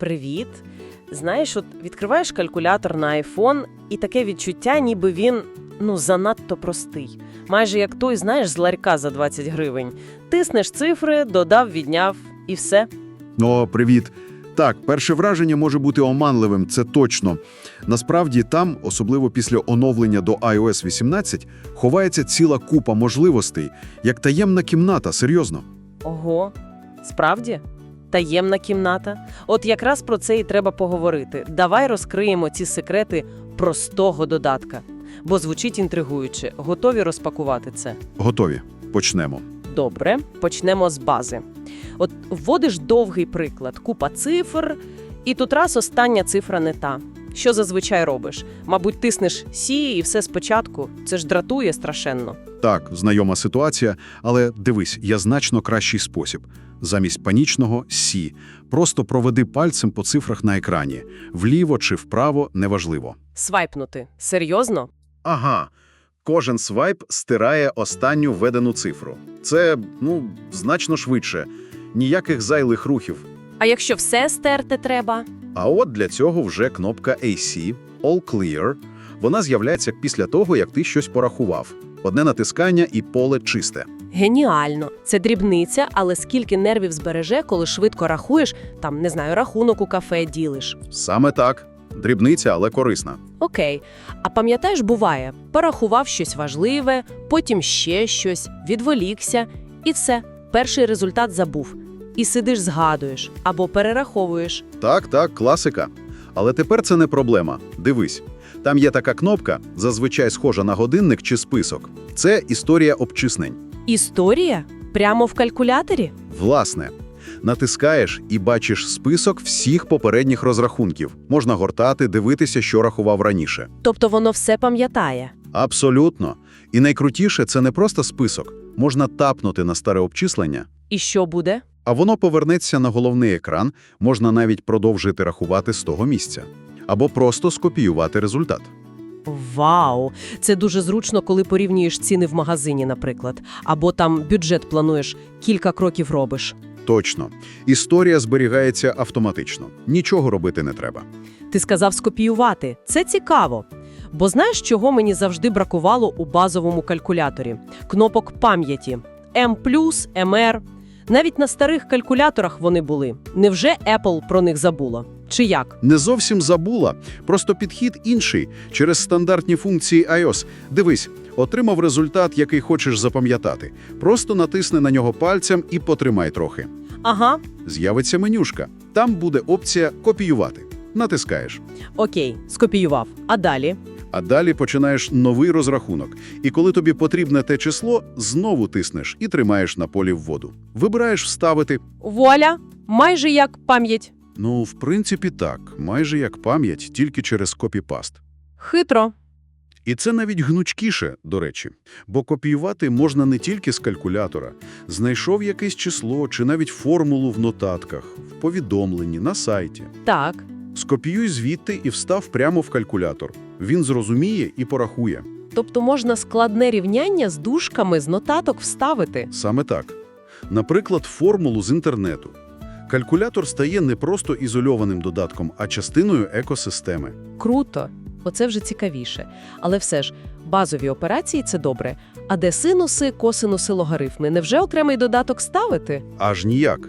Привіт. Знаєш, от відкриваєш калькулятор на iPhone, і таке відчуття, ніби він ну занадто простий. Майже як той, знаєш, з ларька за 20 гривень. Тиснеш цифри, додав, відняв і все. О, привіт. Так, перше враження може бути оманливим, це точно. Насправді там, особливо після оновлення до iOS 18, ховається ціла купа можливостей, як таємна кімната, серйозно. Ого, справді? Таємна кімната. От якраз про це і треба поговорити. Давай розкриємо ці секрети простого додатка. Бо звучить інтригуюче. Готові розпакувати це? Готові. Почнемо. Добре, почнемо з бази. От вводиш довгий приклад, купа цифр, і тут раз остання цифра не та. Що зазвичай робиш? Мабуть, тиснеш сі і все спочатку. Це ж дратує страшенно. Так, знайома ситуація, але дивись, є значно кращий спосіб. Замість панічного «Сі». Просто проведи пальцем по цифрах на екрані. Вліво чи вправо – неважливо. Свайпнути. Серйозно? Ага. Кожен свайп стирає останню введену цифру. Це, ну, значно швидше. Ніяких зайлих рухів. А якщо все стерти треба? А от для цього вже кнопка AC All Clear. Вона з'являється після того, як ти щось порахував. Одне натискання і поле чисте. Геніально. Це дрібниця, але скільки нервів збереже, коли швидко рахуєш, там, не знаю, рахунок у кафе ділиш. Саме так. Дрібниця, але корисна. Окей. А пам'ятаєш, буває, порахував щось важливе, потім ще щось, відволікся, і все, перший результат забув. І сидиш, згадуєш або перераховуєш. Так, так, класика. Але тепер це не проблема. Дивись. Там є така кнопка, зазвичай схожа на годинник чи список. Це історія обчиснень. Історія? Прямо в калькуляторі? Власне, натискаєш і бачиш список всіх попередніх розрахунків. Можна гортати, дивитися, що рахував раніше. Тобто воно все пам'ятає. Абсолютно. І найкрутіше це не просто список. Можна тапнути на старе обчислення, І що буде? а воно повернеться на головний екран, можна навіть продовжити рахувати з того місця. Або просто скопіювати результат. Вау! Це дуже зручно, коли порівнюєш ціни в магазині, наприклад. Або там бюджет плануєш, кілька кроків робиш. Точно. Історія зберігається автоматично. Нічого робити не треба. Ти сказав скопіювати. Це цікаво. Бо знаєш, чого мені завжди бракувало у базовому калькуляторі? Кнопок пам'яті. М+, МР. Навіть на старих калькуляторах вони були. Невже Apple про них забула? Чи як? Не зовсім забула, просто підхід інший через стандартні функції iOS. Дивись, отримав результат, який хочеш запам'ятати. Просто натисни на нього пальцем і потримай трохи. Ага, З'явиться менюшка. Там буде опція копіювати. Натискаєш. окей, скопіював. А далі? А далі починаєш новий розрахунок. І коли тобі потрібне те число, знову тиснеш і тримаєш на полі вводу. Вибираєш вставити. Вуаля! Майже як пам'ять. Ну, в принципі, так, майже як пам'ять, тільки через копіпаст. Хитро. І це навіть гнучкіше, до речі, бо копіювати можна не тільки з калькулятора. Знайшов якесь число чи навіть формулу в нотатках, в повідомленні, на сайті. Так. Скопіюй звідти і встав прямо в калькулятор. Він зрозуміє і порахує. Тобто можна складне рівняння з дужками з нотаток вставити. Саме так. Наприклад, формулу з інтернету. Калькулятор стає не просто ізольованим додатком, а частиною екосистеми. Круто. Оце вже цікавіше. Але все ж, базові операції це добре. А де синуси, косинуси, логарифми? Невже окремий додаток ставити? Аж ніяк.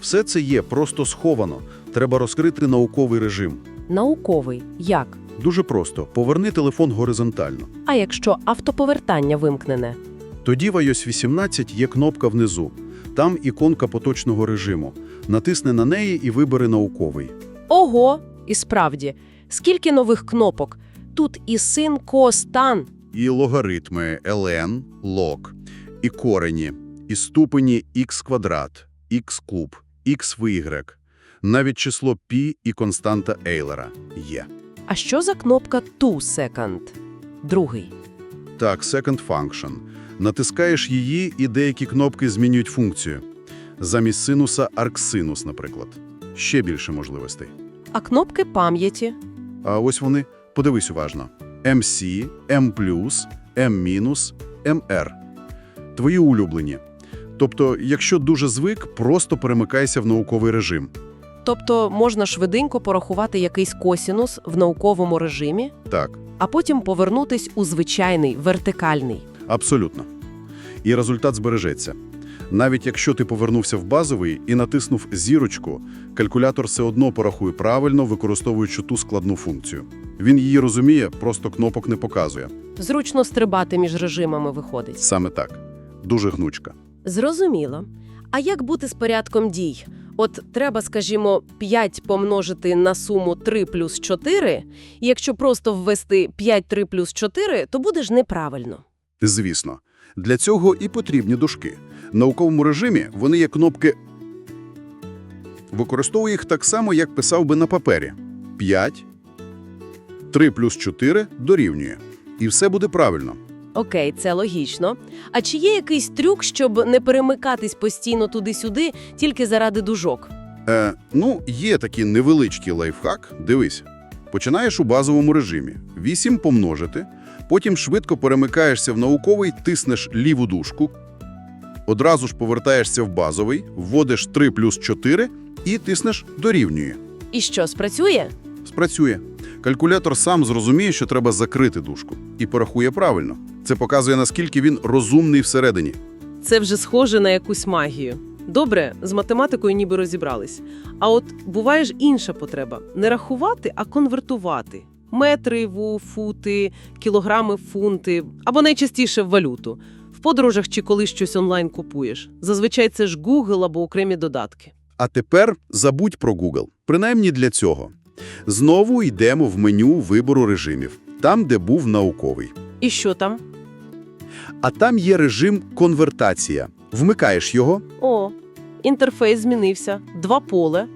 Все це є просто сховано. Треба розкрити науковий режим. Науковий. Як? Дуже просто. Поверни телефон горизонтально. А якщо автоповертання вимкнене? Тоді в iOS 18 є кнопка внизу. Там іконка поточного режиму. Натисни на неї і вибери науковий. Ого! І справді, скільки нових кнопок? Тут і син, ко, стан. І логаритми ln, log, і корені, і ступені x квадрат, x куб, x в y. Навіть число π і константа Ейлера є. А що за кнопка «To second»? Другий. Так, second function. Натискаєш її, і деякі кнопки змінюють функцію. Замість синуса – арксинус, наприклад. Ще більше можливостей. А кнопки пам'яті? А ось вони, подивись уважно. MC, M+, M-, MR. Твої улюблені. Тобто, якщо дуже звик, просто перемикайся в науковий режим. Тобто можна швиденько порахувати якийсь косінус в науковому режимі, Так, а потім повернутись у звичайний вертикальний. абсолютно. І результат збережеться. Навіть якщо ти повернувся в базовий і натиснув зірочку, калькулятор все одно порахує правильно, використовуючи ту складну функцію. Він її розуміє, просто кнопок не показує. Зручно стрибати між режимами виходить. Саме так. Дуже гнучка. Зрозуміло. А як бути з порядком дій? От треба, скажімо, 5 помножити на суму 3 плюс 4, і якщо просто ввести 5 3 плюс 4, то буде ж неправильно. Звісно. Для цього і потрібні дужки. В науковому режимі вони є кнопки. Використовую їх так само, як писав би на папері. 5, 3 плюс 4 дорівнює. І все буде правильно. Окей, це логічно. А чи є якийсь трюк, щоб не перемикатись постійно туди-сюди тільки заради дужок? Е, ну, є такий невеличкий лайфхак. Дивись. Починаєш у базовому режимі. 8 помножити, потім швидко перемикаєшся в науковий, тиснеш ліву дужку, одразу ж повертаєшся в базовий, вводиш 3 плюс 4 і тиснеш дорівнює. І що, спрацює? Спрацює. Калькулятор сам зрозуміє, що треба закрити дужку. І порахує правильно. Це показує, наскільки він розумний всередині. Це вже схоже на якусь магію. Добре, з математикою ніби розібрались. А от буває ж інша потреба не рахувати, а конвертувати. Метри в фути, кілограми фунти, або найчастіше в валюту. Подорожах чи коли щось онлайн купуєш. Зазвичай це ж Google або окремі додатки. А тепер забудь про Google. Принаймні для цього. Знову йдемо в меню вибору режимів, там, де був науковий. І що там? А там є режим конвертація. Вмикаєш його, О, інтерфейс змінився, два поле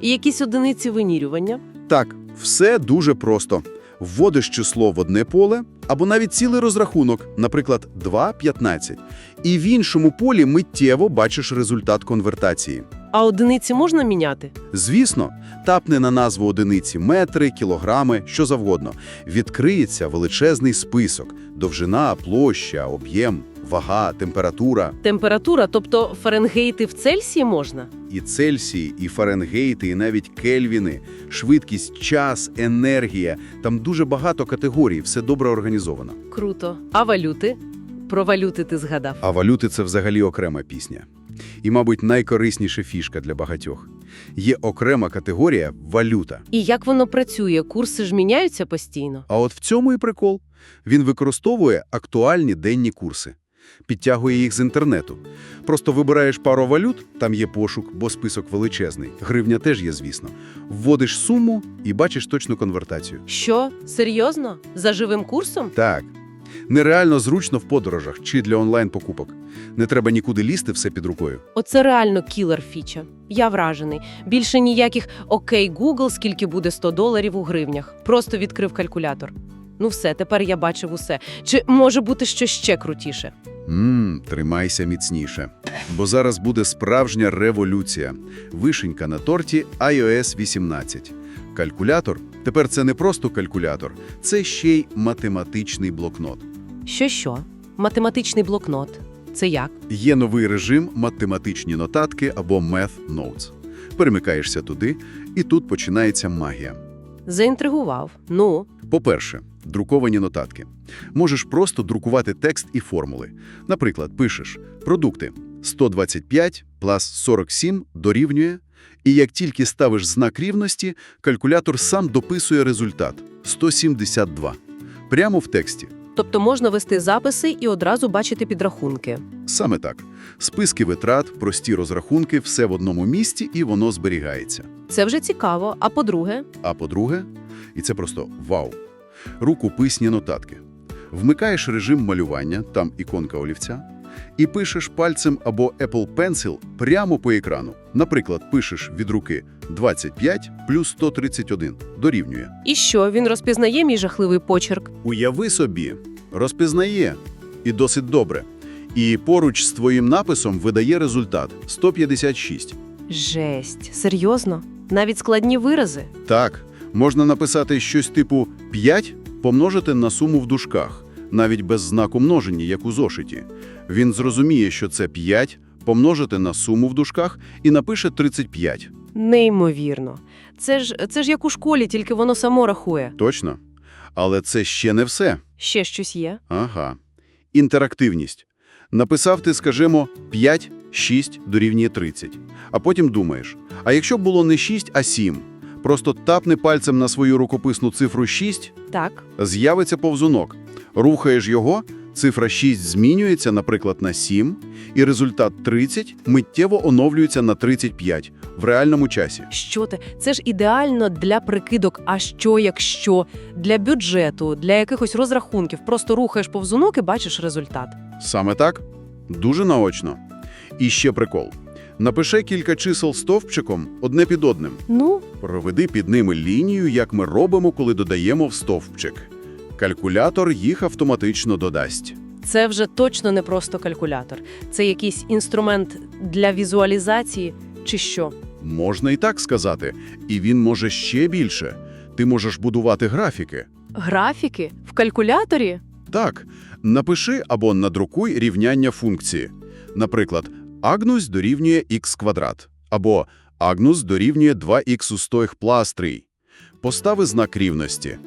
і якісь одиниці вимірювання. Так, все дуже просто. Вводиш число в одне поле або навіть цілий розрахунок, наприклад, 2,15. І в іншому полі миттєво бачиш результат конвертації. А одиниці можна міняти? Звісно, тапне на назву одиниці метри, кілограми, що завгодно. Відкриється величезний список – довжина, площа, об'єм, вага, температура. Температура, тобто Фаренгейти в Цельсії можна? І Цельсії, і Фаренгейти, і навіть Кельвіни, швидкість, час, енергія. Там дуже багато категорій, все добре організовано. Круто. А валюти? Про валюти ти згадав. А валюти – це взагалі окрема пісня. І, мабуть, найкорисніша фішка для багатьох. Є окрема категорія – валюта. І як воно працює? Курси ж міняються постійно. А от в цьому і прикол. Він використовує актуальні денні курси. Підтягує їх з інтернету. Просто вибираєш пару валют, там є пошук, бо список величезний. Гривня теж є, звісно. Вводиш суму і бачиш точну конвертацію. Що? Серйозно? За живим курсом? Так. Нереально зручно в подорожах чи для онлайн-покупок. Не треба нікуди лізти, все під рукою. Оце реально кілер фіча. Я вражений. Більше ніяких «Окей, Google, скільки буде 100 доларів у гривнях». Просто відкрив калькулятор. Ну все, тепер я бачив усе. Чи може бути щось ще крутіше? Ммм, тримайся міцніше. Бо зараз буде справжня революція. Вишенька на торті iOS 18. Калькулятор – тепер це не просто калькулятор, це ще й математичний блокнот. Що-що? Математичний блокнот. Це як? Є новий режим математичні нотатки або Math Notes. Перемикаєшся туди, і тут починається магія. Заінтригував. Ну, По-перше, друковані нотатки. Можеш просто друкувати текст і формули. Наприклад, пишеш «Продукти 125 плюс 47 дорівнює», і як тільки ставиш знак рівності, калькулятор сам дописує результат – 172. Прямо в тексті. тобто можна вести записи і одразу бачити підрахунки. Саме так. Списки витрат, прості розрахунки, все в одному місці, і воно зберігається. Це вже цікаво. А по-друге, А по-друге, і це просто вау, рукописні нотатки. Вмикаєш режим малювання, там іконка олівця, і пишеш пальцем або Apple Pencil прямо по екрану. Наприклад, пишеш від руки 25 плюс 131 дорівнює. і що, він розпізнає мій жахливий почерк? Уяви собі, розпізнає, і досить добре. І поруч з твоїм написом видає результат – 156. Жесть, серйозно? Навіть складні вирази? Так, можна написати щось типу 5 помножити на суму в дужках, навіть без знаку множення, як у зошиті. Він зрозуміє, що це 5 помножити на суму в дужках і напише 35. Неймовірно. Це ж, це ж як у школі, тільки воно само рахує. Точно. Але це ще не все. Ще щось є? Ага. Інтерактивність. Написав ти, скажімо, 5, 6 дорівнює 30. А потім думаєш, а якщо б було не 6, а 7? Просто тапни пальцем на свою рукописну цифру 6, Так. з'явиться повзунок. Рухаєш його, цифра 6 змінюється, наприклад, на 7, і результат 30 миттєво оновлюється на 35 в реальному часі. Що ти? Це ж ідеально для прикидок, а що якщо, для бюджету, для якихось розрахунків. Просто рухаєш повзунок і бачиш результат. Саме так? Дуже наочно. І ще прикол. Напиши кілька чисел стовпчиком одне під одним. Ну, Проведи під ними лінію, як ми робимо, коли додаємо в стовпчик. Калькулятор їх автоматично додасть. це вже точно не просто калькулятор. Це якийсь інструмент для візуалізації чи що? Можна і так сказати. І він може ще більше. Ти можеш будувати графіки. Графіки в калькуляторі? Так, напиши або надрукуй рівняння функції. Наприклад, агнус дорівнює х квадрат, або агнус дорівнює 2х у стоїх 3. Постави знак рівності.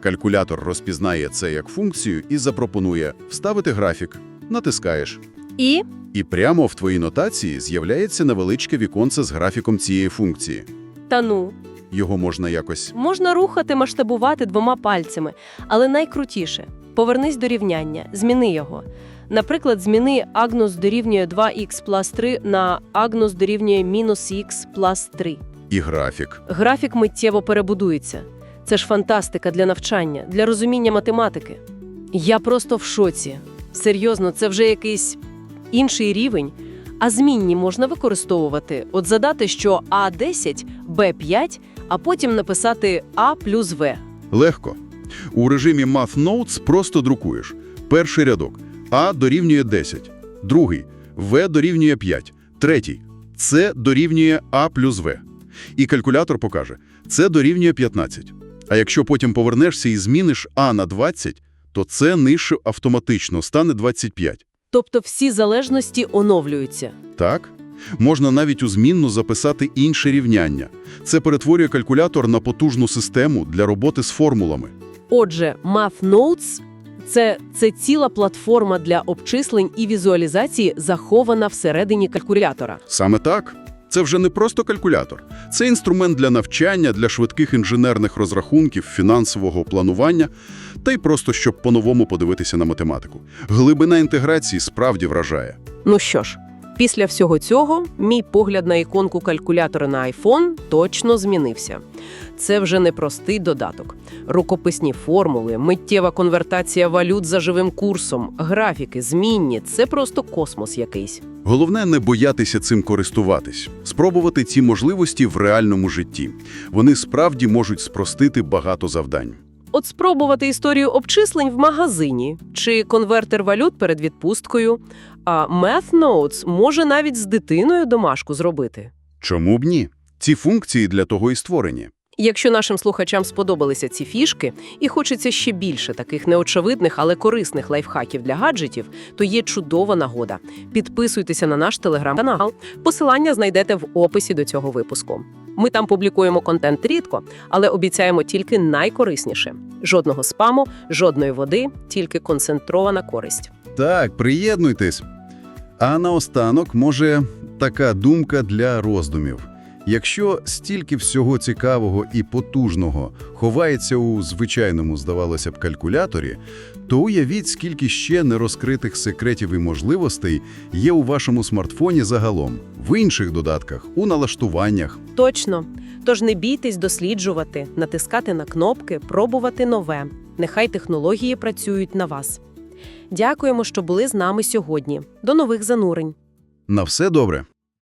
Калькулятор розпізнає це як функцію і запропонує вставити графік. Натискаєш. І І прямо в твоїй нотації з'являється невеличке віконце з графіком цієї функції. та ну. Його можна якось Можна рухати, масштабувати двома пальцями, але найкрутіше – повернись до рівняння, зміни його. Наприклад, зміни агнус дорівнює 2х плюс 3 на агнус дорівнює мінус х плюс 3. і графік. Графік миттєво перебудується. Це ж фантастика для навчання, для розуміння математики. Я просто в шоці. Серйозно, це вже якийсь інший рівень. А змінні можна використовувати. От задати, що А10, Б5, а потім написати А плюс В. Легко. У режимі Math Notes просто друкуєш. Перший рядок А дорівнює 10, другий В дорівнює 5, третій С дорівнює А плюс В. І калькулятор покаже, це дорівнює 15. А якщо потім повернешся і зміниш А на 20, то це нижче автоматично стане 25. Тобто всі залежності оновлюються. Так? Можна навіть у змінну записати інше рівняння. Це перетворює калькулятор на потужну систему для роботи з формулами. Отже, MathNotes – це, це ціла платформа для обчислень і візуалізації, захована всередині калькулятора. Саме так. Це вже не просто калькулятор. Це інструмент для навчання, для швидких інженерних розрахунків, фінансового планування, та й просто щоб по-новому подивитися на математику. Глибина інтеграції справді вражає. Ну що ж, після всього цього мій погляд на іконку калькулятора на iPhone точно змінився. Це вже не простий додаток. Рукописні формули, миттєва конвертація валют за живим курсом, графіки, змінні – це просто космос якийсь. Головне не боятися цим користуватись, спробувати ці можливості в реальному житті. Вони справді можуть спростити багато завдань. От спробувати історію обчислень в магазині чи конвертер валют перед відпусткою. А MathNotes може навіть з дитиною домашку зробити. Чому б ні? Ці функції для того і створені. Якщо нашим слухачам сподобалися ці фішки і хочеться ще більше таких неочевидних, але корисних лайфхаків для гаджетів, то є чудова нагода. Підписуйтеся на наш телеграм-канал. Посилання знайдете в описі до цього випуску. Ми там публікуємо контент рідко, але обіцяємо тільки найкорисніше: жодного спаму, жодної води, тільки концентрована користь. Так, приєднуйтесь. А наостанок, може, така думка для роздумів. Якщо стільки всього цікавого і потужного ховається у звичайному, здавалося б, калькуляторі, то уявіть, скільки ще нерозкритих секретів і можливостей є у вашому смартфоні загалом, в інших додатках, у налаштуваннях. Точно. Тож не бійтесь досліджувати, натискати на кнопки, пробувати нове. Нехай технології працюють на вас. Дякуємо, що були з нами сьогодні. До нових занурень. На все добре.